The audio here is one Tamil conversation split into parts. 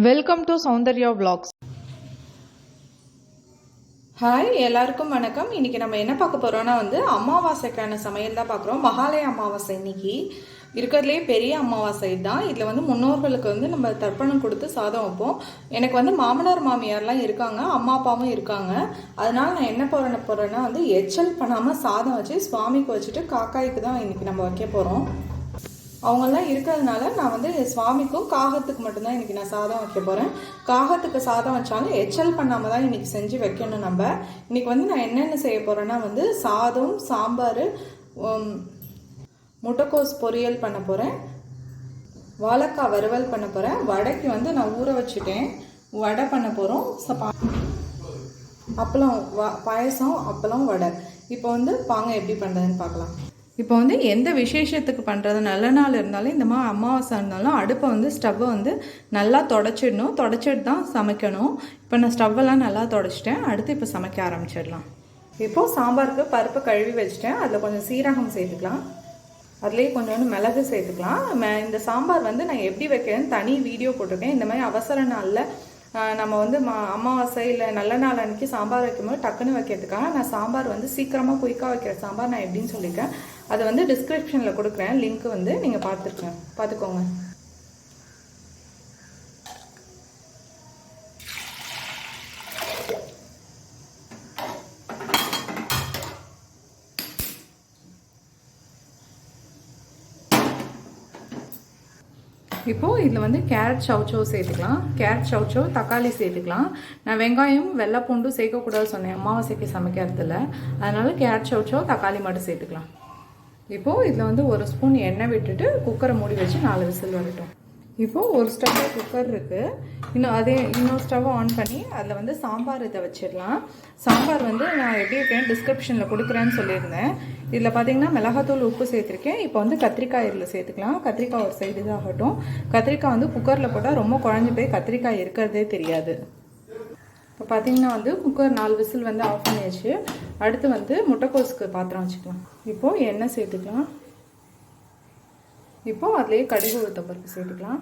Welcome to Soundarya vlogs. Hi எல்லாருக்கும் வணக்கம். இன்னைக்கு நம்ம என்ன பார்க்க போறோம்னா வந்து அமாவாசைக்கான சமையல் தான் பார்க்குறோம். மகாலய அமாவாசை இன்னைக்கு. இருக்கிறதுலே பெரிய அமாவாசை தான். இதில் வந்து முன்னோர்களுக்கு வந்து நம்ம தர்ப்பணம் கொடுத்து சாதம் வைப்போம். எனக்கு வந்து மாமனார் மாமியார்லாம் இருக்காங்க. அம்மா அப்பாவும் இருக்காங்க. அதனால நான் என்ன போகிறேன் போகிறேன்னா வந்து எச்சல் பண்ணாமல் சாதம் வச்சு சுவாமிக்கு வச்சுட்டு காக்காய்க்கு தான் இன்றைக்கி நம்ம வைக்க போகிறோம் அவங்கெல்லாம் இருக்கிறதுனால நான் வந்து சுவாமிக்கும் காகத்துக்கு மட்டும்தான் இன்றைக்கி நான் சாதம் வைக்க போகிறேன் காகத்துக்கு சாதம் வச்சாலும் எச்சல் பண்ணாமல் தான் இன்றைக்கி செஞ்சு வைக்கணும் நம்ம. இன்னைக்கு வந்து நான் என்னென்ன செய்ய போகிறேன்னா வந்து சாதம் சாம்பார் முட்டைக்கோஸ் பொரியல் பண்ண போகிறேன் வாழைக்காய் வறுவல் பண்ண போகிறேன் வடைக்கு வந்து நான் ஊற வச்சுட்டேன். வடை பண்ண போகிறோம் அப்பளம் வ பாயசம் அப்பளம் வடை. இப்போ வந்து பாங்க எப்படி பண்ணுறதுன்னு பார்க்கலாம். இப்போ வந்து எந்த விசேஷத்துக்கு பண்ணுறது நல்ல நாள் இருந்தாலும் இந்த மாதிரி அமாவாசை இருந்தாலும் அடுப்பை வந்து ஸ்டவ்வை வந்து நல்லா தொடச்சிடணும். தொடச்சிட்டு தான் சமைக்கணும். இப்போ நான் ஸ்டவ்வெல்லாம் நல்லா தொடச்சிட்டேன். அடுத்து இப்போ சமைக்க ஆரம்பிச்சிடலாம். இப்போது சாம்பாருக்கு பருப்பு கழுவி வச்சுட்டேன். அதில் கொஞ்சம் சீரகம் சேர்த்துக்கலாம். அதுலேயே கொஞ்சோண்டு மிளகு சேர்த்துக்கலாம். ம- இந்த சாம்பார் வந்து நான் எப்படி வைக்கிறேன்னு தனி வீடியோ போட்டிருக்கேன். இந்த மாதிரி அவசர நாளில் நம்ம வந்து மா அமாவாசை இல்லை நல்ல நாள் அன்றைக்கி சாம்பார் வைக்கும்போது டக்குன்னு வைக்கிறதுக்காக நான் சாம்பார் வந்து சீக்கிரமாக குயிக்காக வைக்கிற சாம்பார் நான் எப்படின்னு சொல்லியிருக்கேன். அதை வந்து டிஸ்கிரிப்ஷனில் கொடுக்குறேன். லிங்க்கு வந்து நீங்கள் பார்த்துருக்கேன். பார்த்துக்கோங்க. இப்போது இதில் வந்து கேரட் சவுச்சோ சேர்த்துக்கலாம். கேரட் சவுச்சோ தக்காளி சேர்த்துக்கலாம். நான் வெங்காயம் வெள்ளை பூண்டும் சேர்க்கக்கூடாது சொன்னேன் அமாவாசைக்கு சமைக்கிறதில்ல. அதனால கேரட் சவுச்சோ தக்காளி மட்டும் சேர்த்துக்கலாம். இப்போது இதில் வந்து ஒரு ஸ்பூன் எண்ணெய் விட்டுட்டு குக்கரை மூடி வச்சு நாலு விசில் வரட்டும். இப்போது ஒரு ஸ்டவ்வில் குக்கர் இருக்குது இன்னும் அதே இன்னொரு ஸ்டவ் ஆன் பண்ணி அதில் வந்து சாம்பார் இதை வச்சிடலாம். சாம்பார் வந்து நான் எப்படி இருக்கேன் டிஸ்கிரிப்ஷனில் கொடுக்குறேன்னு சொல்லியிருந்தேன். இதில் பார்த்தீங்கன்னா மிளகாத்தூள் உப்பு சேர்த்துருக்கேன். இப்போ வந்து கத்திரிக்காய் இதில் சேர்த்துக்கலாம். கத்திரிக்காய் ஒரு சைடு இதாகட்டும். கத்திரிக்காய் வந்து குக்கரில் போட்டால் ரொம்ப குழஞ்சி போய் கத்திரிக்காய் இருக்கிறதே தெரியாது. இப்போ பார்த்தீங்கன்னா வந்து குக்கர் நாலு விசில் வந்து ஆஃப் பண்ணியாச்சு. அடுத்து வந்து முட்டைக்கோஸுக்கு பாத்திரம் வச்சுக்கலாம். இப்போது எண்ணெய் சேர்த்துக்கலாம். இப்போது அதுலேயே கடுகு உளுத்த பருப்பு சேர்த்துக்கலாம்.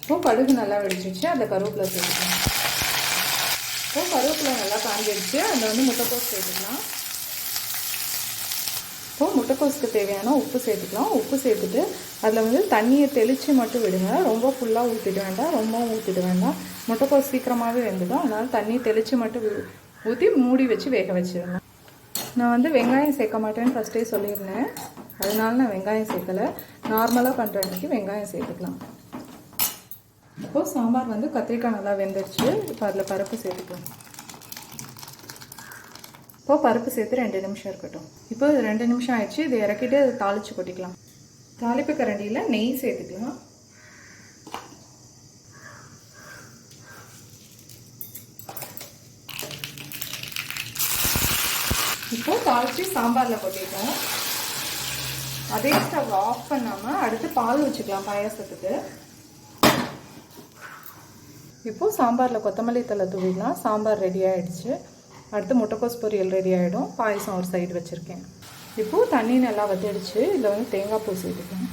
இப்போது கடுகு நல்லா வெடிச்சிச்சு அந்த கருவேப்பிலை சேர்த்துக்கலாம். இப்போது கருவேப்பிலை நல்லா காஞ்சிடுச்சு அதில் வந்து முட்டைக்கோஸ் சேர்த்துக்கலாம். இப்போது முட்டைக்கோஸுக்கு தேவையான உப்பு சேர்த்துக்கலாம். உப்பு சேர்த்துட்டு அதில் வந்து தண்ணியை தெளித்து மட்டும் விடுங்க. ரொம்ப ஃபுல்லாக ஊற்றிட்டு வேண்டாம். ரொம்பவும் ஊற்றிட்டு வேண்டாம். முட்டைக்கோஸ் சீக்கிரமாகவே வெந்துடும். அதனால் தண்ணி தெளித்து மட்டும் ஊற்றி மூடி வச்சு வேக வச்சிடணும் நான் வந்து வெங்காயம் சேர்க்க மாட்டேன்னு ஃபஸ்ட்டே சொல்லியிருந்தேன். அதனால நான் வெங்காயம் சேர்க்கலை. நார்மலாக பண்ணுற அன்றைக்கி வெங்காயம் சேர்த்துக்கலாம். இப்போது சாம்பார் வந்து கத்திரிக்காய் நல்லா வெந்துருச்சு. இப்போ அதில் பருப்பு சேர்த்துக்கலாம். இப்போ பருப்பு சேர்த்து ரெண்டு நிமிஷம் இருக்கட்டும். இப்போ ரெண்டு நிமிஷம் ஆயிடுச்சு. இதை இறக்கிட்டு அதை தாளித்து கொட்டிக்கலாம். தாளிப்பு கரண்டியில் நெய் சேர்த்துக்கலாம். இப்போ தாளித்து சாம்பாரில் கொட்டிட்டோம். அதே ஸ்டவ் ஆஃப் பண்ணாமல் அடுத்து பால் வச்சுக்கலாம் பாயாசத்துக்கு. இப்போது சாம்பாரில் கொத்தமல்லி தலை தூவிடலாம். சாம்பார் ரெடி ஆகிடுச்சு அடுத்து முட்டைக்கோஸ் பொரியல் ரெடி ஆகிடும் பாயசம் ஒரு சைடு வச்சுருக்கேன். இப்போது தண்ணி நல்லா வத்திடுச்சு இதில் வந்து தேங்காய் பூ சேர்த்துக்கலாம்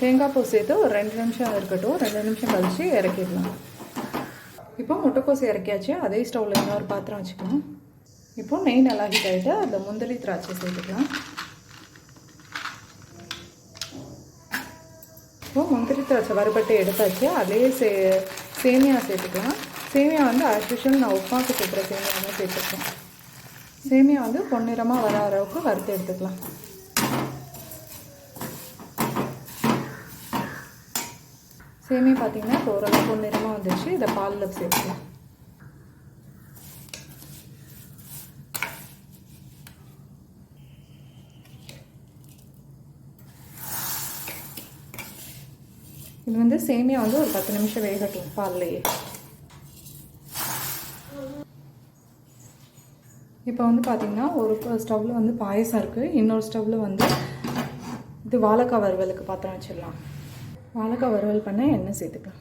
தேங்காய் பூ சேர்த்து ஒரு ரெண்டு நிமிஷம் இருக்கட்டும். ரெண்டு நிமிஷம் கழித்து இறக்கிடலாம். இப்போ முட்டைக்கோஸ் இறக்கியாச்சு. அதே ஸ்டவ்வில் இன்னொரு பாத்திரம் வச்சுக்கணும். இப்போ நெய் நல்லா ஹீட் ஆகிட்டு அந்த முந்திரி திராட்சை சேர்த்துக்கலாம். இப்போ முந்திரி திராட்சை வறுபட்டு எடுத்தாச்சு. அதே சே சேமியா சேர்த்துக்கலாம். சேமியா வந்து ஆர்டிஃபிஷியல் நான் உப்பாக்கு சேர்க்குற சேமியா தான் சேர்த்துருக்கேன் சேமியா வந்து பொன்னிறமாக வர அளவுக்கு வறுத்து எடுத்துக்கலாம். சேமியா பார்த்தீங்கன்னா இப்போ ஓரளவு பொன்னிறமாக வந்துடுச்சு இதை பாலில் சேர்த்துக்கலாம். இது வந்து சேமியா வந்து ஒரு பத்து நிமிஷம் வேகட்டும் பால்லையே. இப்போ வந்து பார்த்தீங்கன்னா ஒரு ஸ்டவ்வில் வந்து பாயசம் இருக்குது இன்னொரு ஸ்டவ்வில் வந்து இது வாழைக்காய் வறுவலுக்கு பாத்திரம் வச்சிடலாம். வாழைக்காய் வறுவல் பண்ண எண்ணெய் சேர்த்துக்கலாம்.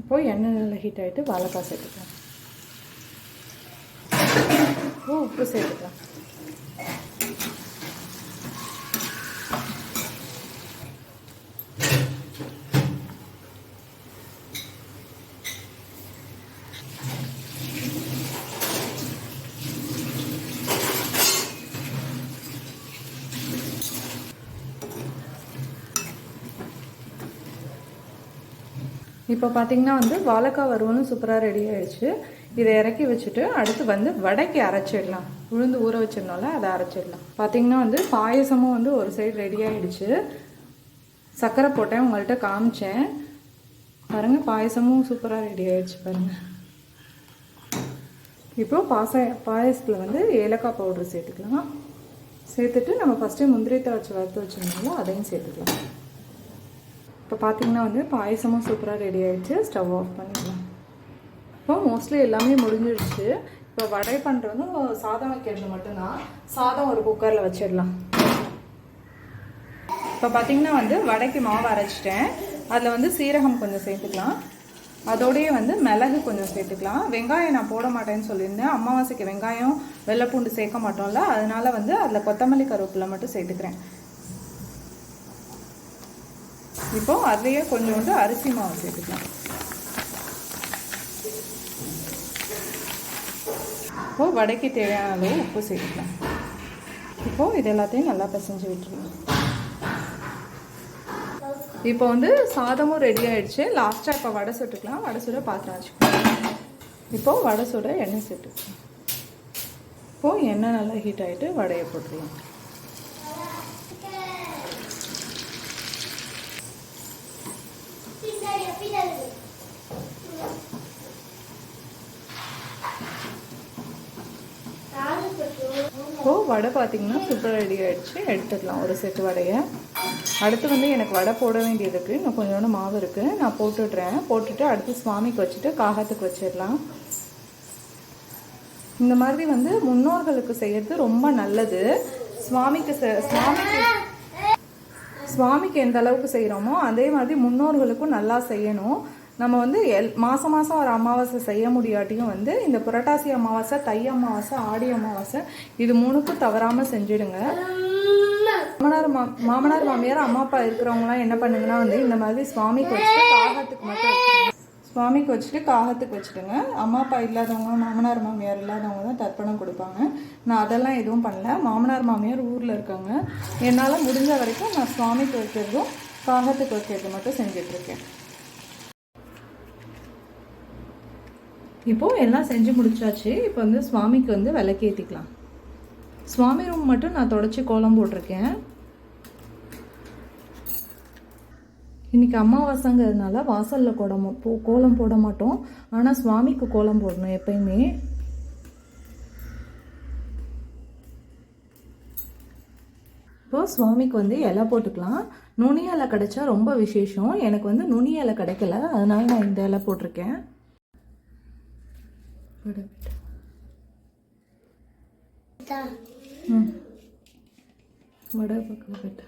இப்போ எண்ணெய் நல்லா ஹீட் ஆகிட்டு வாழைக்காய் சேர்த்துக்கலாம். உப்பு சேர்த்துக்கலாம். இப்போ பார்த்தீங்கன்னா வந்து வாழைக்காய் வறுவலும் சூப்பராக ரெடி ஆயிடுச்சு. இதை இறக்கி வச்சுட்டு அடுத்து வந்து வடைக்கு அரைச்சிடலாம். உளுந்து ஊற வச்சிருந்தோம்ல அதை அரைச்சிடலாம். பார்த்தீங்கன்னா வந்து பாயசமும் வந்து ஒரு சைடு ரெடி ஆயிடுச்சு. சர்க்கரை போட்டேன் உங்கள்கிட்ட காமிச்சேன். பாருங்க பாயசமும் சூப்பராக ரெடி ஆயிடுச்சு பாருங்க. இப்போ பாச பாயசத்தில் வந்து ஏலக்காய் பவுடர் சேர்த்துக்கலாம். சேர்த்துட்டு நம்ம ஃபஸ்ட்டு முந்திரி திராட்சை வறுத்து வச்சுருந்தோம்ல அதையும் சேர்த்துக்கலாம். இப்போ பார்த்தீங்கன்னா வந்து பாயசமும் சூப்பராக ரெடி ஆகிடுச்சு ஸ்டவ் ஆஃப் பண்ணிடலாம். இப்போ மோஸ்ட்லி எல்லாமே முடிஞ்சிடுச்சு இப்போ வடை பண்ணுறது சாதம் வைக்கிறது மட்டும்தான். சாதம் ஒரு குக்கரில் வச்சிடலாம். இப்போ பார்த்தீங்கன்னா வந்து வடைக்கு மாவு அரைச்சிட்டேன். அதில் வந்து சீரகம் கொஞ்சம் சேர்த்துக்கலாம். அதோடையே வந்து மிளகு கொஞ்சம் சேர்த்துக்கலாம். வெங்காயம் நான் போட மாட்டேன்னு சொல்லியிருந்தேன். அமாவாசைக்கு வெங்காயம் வெள்ளைப்பூண்டு சேர்க்க மாட்டோம்ல அதனால வந்து அதில் கொத்தமல்லி கருவேப்பிலை மட்டும் சேர்த்துக்கிறேன். இப்போ அதையே கொஞ்சோண்டு அரிசி மாவு சேர்த்துக்கலாம். இப்போ வடைக்கு தேவையான அளவு உப்பு சேர்த்துக்கலாம். இப்போ இது எல்லாத்தையும் நல்லா பிசைஞ்சு விட்டுருலாம் இப்போ வந்து சாதமும் ரெடி ஆயிடுச்சு. லாஸ்ட்டாக இப்போ வடை சுட்டுக்கலாம். வடை சுட பாத்திரம் வச்சுக்கலாம் இப்போ வடை சுட எண்ணெய் சேர்த்துக்கலாம். இப்போ எண்ணெய் நல்லா ஹீட் ஆகிட்டு வடையை போட்டுடலாம் இப்போ வடை பார்த்தீங்கன்னா சூப்பராக ரெடி ஆகிடுச்சு எடுத்துக்கலாம் ஒரு செட்டு வடையை. அடுத்து வந்து எனக்கு வடை போட வேண்டியது இருக்குது இன்னும் கொஞ்சோண்டு மாவு இருக்குது நான் போட்டுடுறேன் போட்டுட்டு அடுத்து சுவாமிக்கு வச்சுட்டு காகத்துக்கு வச்சிடலாம். இந்த மாதிரி வந்து முன்னோர்களுக்கு செய்யறது ரொம்ப நல்லது. சுவாமிக்கு சுவாமிக்கு சுவாமிக்கு எந்த அளவுக்கு செய்கிறோமோ அதே மாதிரி முன்னோர்களுக்கும் நல்லா செய்யணும். நம்ம வந்து எல் மாதம் மாதம் ஒரு அமாவாசை செய்ய முடியாட்டியும் வந்து இந்த புரட்டாசி அமாவாசை தை அமாவாசை ஆடி அமாவாசை இது மூணுக்கும் தவறாமல் செஞ்சிடுங்க. மாமனார் மா மாமனார் மாமியார் அம்மா அப்பா இருக்கிறவங்களாம் என்ன பண்ணுங்கன்னா வந்து இந்த மாதிரி சுவாமிக்கு வச்சுட்டு காகத்துக்கு மட்டும் சுவாமிக்கு வச்சுட்டு காகத்துக்கு வச்சுடுங்க அம்மா அப்பா இல்லாதவங்க மாமனார் மாமியார் இல்லாதவங்க தான் தர்ப்பணம் கொடுப்பாங்க. நான் அதெல்லாம் எதுவும் பண்ணல. மாமனார் மாமியார் ஊரில் இருக்காங்க. என்னால் முடிஞ்ச வரைக்கும் நான் சுவாமிக்கு வைக்கிறதும் காகத்துக்கு வைக்கிறது மட்டும் செஞ்சிட்ருக்கேன் இப்போது எல்லாம் செஞ்சு முடிச்சாச்சு. இப்போ வந்து சுவாமிக்கு வந்து விளக்கேற்றிக்கலாம் சுவாமி ரூம் மட்டும் நான் தொடச்சி கோலம் போட்டிருக்கேன். இன்னைக்கு அமாவாசைங்கிறதுனால வாசலில் கோடம் போ கோலம் போட மாட்டோம். ஆனால் சுவாமிக்கு கோலம் போடணும் எப்பயுமே. இப்போது சுவாமிக்கு வந்து இலை போட்டுக்கலாம். நுனி இலை கிடைச்சா ரொம்ப விசேஷம். எனக்கு வந்து நுனி இலை கிடைக்கல. அதனால நான் இந்த இலை போட்டிருக்கேன். விடு, விடு. ம் வடை பக்கம் போயிட்டு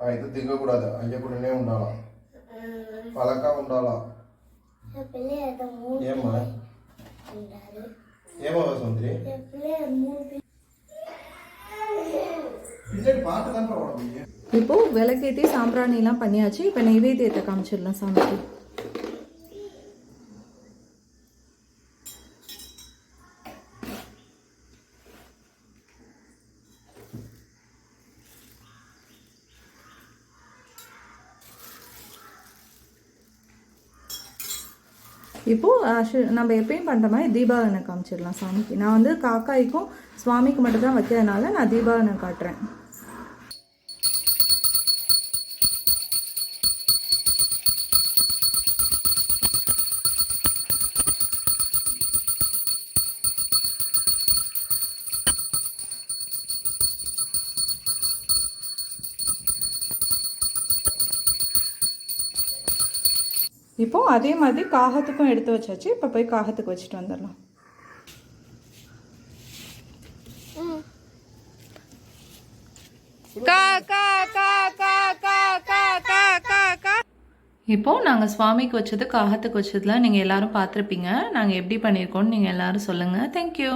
అయితే దిగకూడదు అయ్యకుండానే ఉండాలా పలక ఉండాలా పిల్లలు ఏదో మూడు ఏమ్మా ఉండాలి ఏమో సుందరి పిల్లలు మూడు పిల్లడి పాట కనపడవడం இப்போ விளக்கேற்றி சாம்பிராணிலாம் பண்ணியாச்சு இப்போ நெய்வேத்தியத்தை காமிச்சிடலாம் சாமிக்கு இப்போது நம்ம எப்பயும் பண்ணுற மாதிரி தீபாவளனை காமிச்சிடலாம் சாமிக்கு. நான் வந்து காக்காய்க்கும் சுவாமிக்கு மட்டும் தான் வைக்கிறதுனால நான் தீபாவளனை காட்டுறேன். இப்போ அதே மாதிரி காகத்துக்கும் எடுத்து வச்சாச்சு. இப்போ போய் காகத்துக்கு வச்சுட்டு வந்துடலாம். கா கா கா கா கா கா கா இப்போது நாங்கள் சுவாமிக்கு வச்சது காகத்துக்கு வச்சதுலாம் நீங்கள் எல்லாரும் பார்த்துருப்பீங்க. நாங்கள் எப்படி பண்ணியிருக்கோம்னு நீங்கள் எல்லாரும் சொல்லுங்கள் தேங்க்யூ